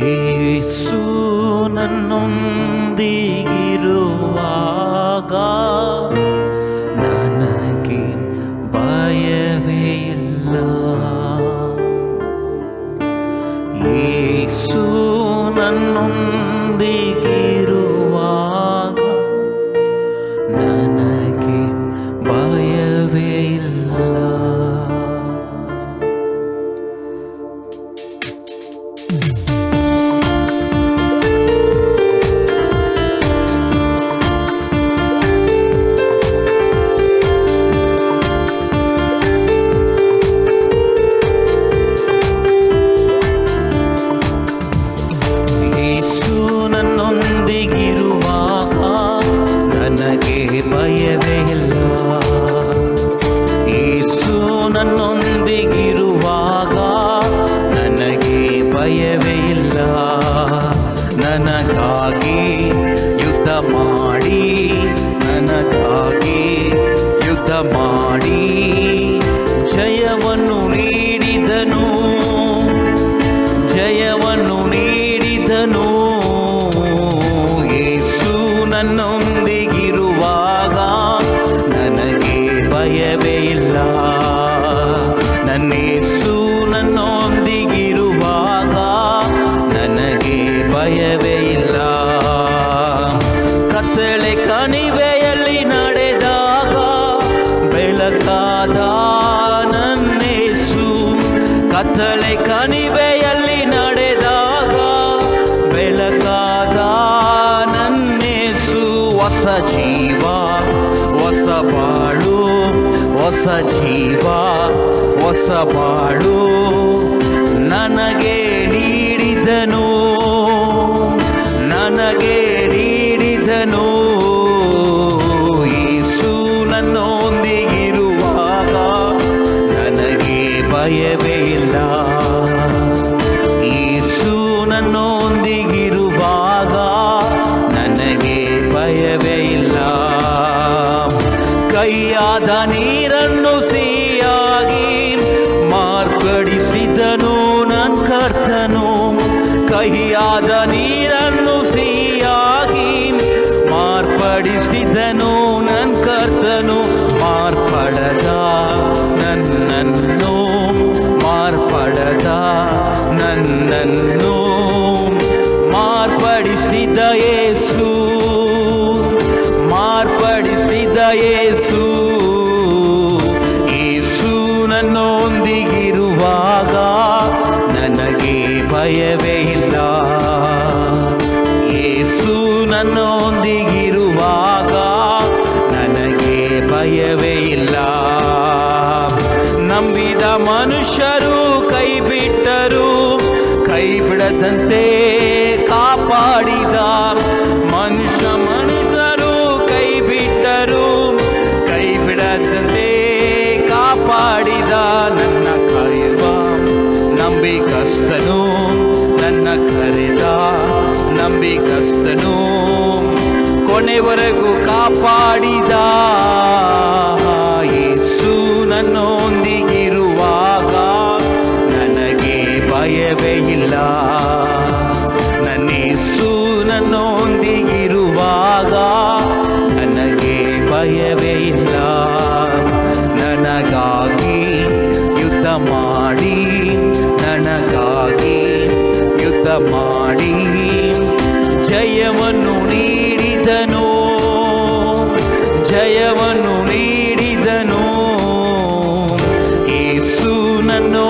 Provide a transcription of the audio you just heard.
ಯೇಸು ನನ್ನೊಂದಿಗಿರುವಾಗ ನನಗೆ ಭಯವೇ ಇಲ್ಲ. ಯೇಸು ನನ್ನೊಂದಿಗಿರುವಾಗ ನನಗೆ ಭಯವೇ ಇಲ್ಲ. ನನ್ನೊಂದಿಗಿರುವಾಗ ಕತ್ತಲೆ ಕಣಿವೆಯಲ್ಲಿ ನಡೆದಾಗ ಬೆಳಕಾದ ನನ್ನೇಸು ಹೊಸ ಜೀವ, ಹೊಸ ಬಾಳು, ಹೊಸ ಜೀವ, ಹೊಸ ಬಾಳು. ನನಗೆ ನೀಡಿದನು ಇಲ್ಲ. ಯೇಸು ನನ್ನೊಂದಿಗಿರುವಾಗ ನನಗೆ ಭಯವೇ ಇಲ್ಲ. ಕೈಯಾದ ನೀರನ್ನು ಸಿಯಾಗಿ ಮಾರ್ಪಡಿಸಿದನು ನನ್ನ ಕರ್ತನು. ಕೈಯಾದ ನೀರನ್ನು ಸಿಹಿಯಾಗಿ ಮಾರ್ಪಡಿಸಿದನು ನನ್ನೊಂದಿಗಿರುವಾಗ ನನಗೆ ಭಯವೇ ಇಲ್ಲ. ನಂಬಿದ ಮನುಷ್ಯರು ಕೈ ಬಿಟ್ಟರು ಕೈ ಬಿಡದಂತೆ ಕಾಪಾಡಿದ. ಮನುಷ್ಯ ಮನುಷ್ಯರು ಕೈ ಬಿಟ್ಟರು ಕೈ ಬಿಡದಂತೆ ಕಾಪಾಡಿದ. ನನ್ನ ಕಾಯುವ ನಂಬಿಕಸ್ತನು ನನ್ನ ಕರೆದ. ನಂಬಿಕಸ್ತನು ಕೊನೆವರೆಗೂ ಕಾಪಾಡಿದ ಯೇಸು ನನ್ನೊಂದಿಗಿರುವಾಗ ನನಗೆ ಭಯವೇ ಇಲ್ಲ. ನನ್ನೇಸು ನನ್ನೊಂದಿಗಿರುವಾಗ ನನಗೆ ಭಯವೇ ಇಲ್ಲ. ನನಗಾಗಿ ಜಯವನ್ನು ನೀಡಿದನು ಜಯವನ್ನು ನೀಡಿದನು. ಏಸು ನನ್ನೋ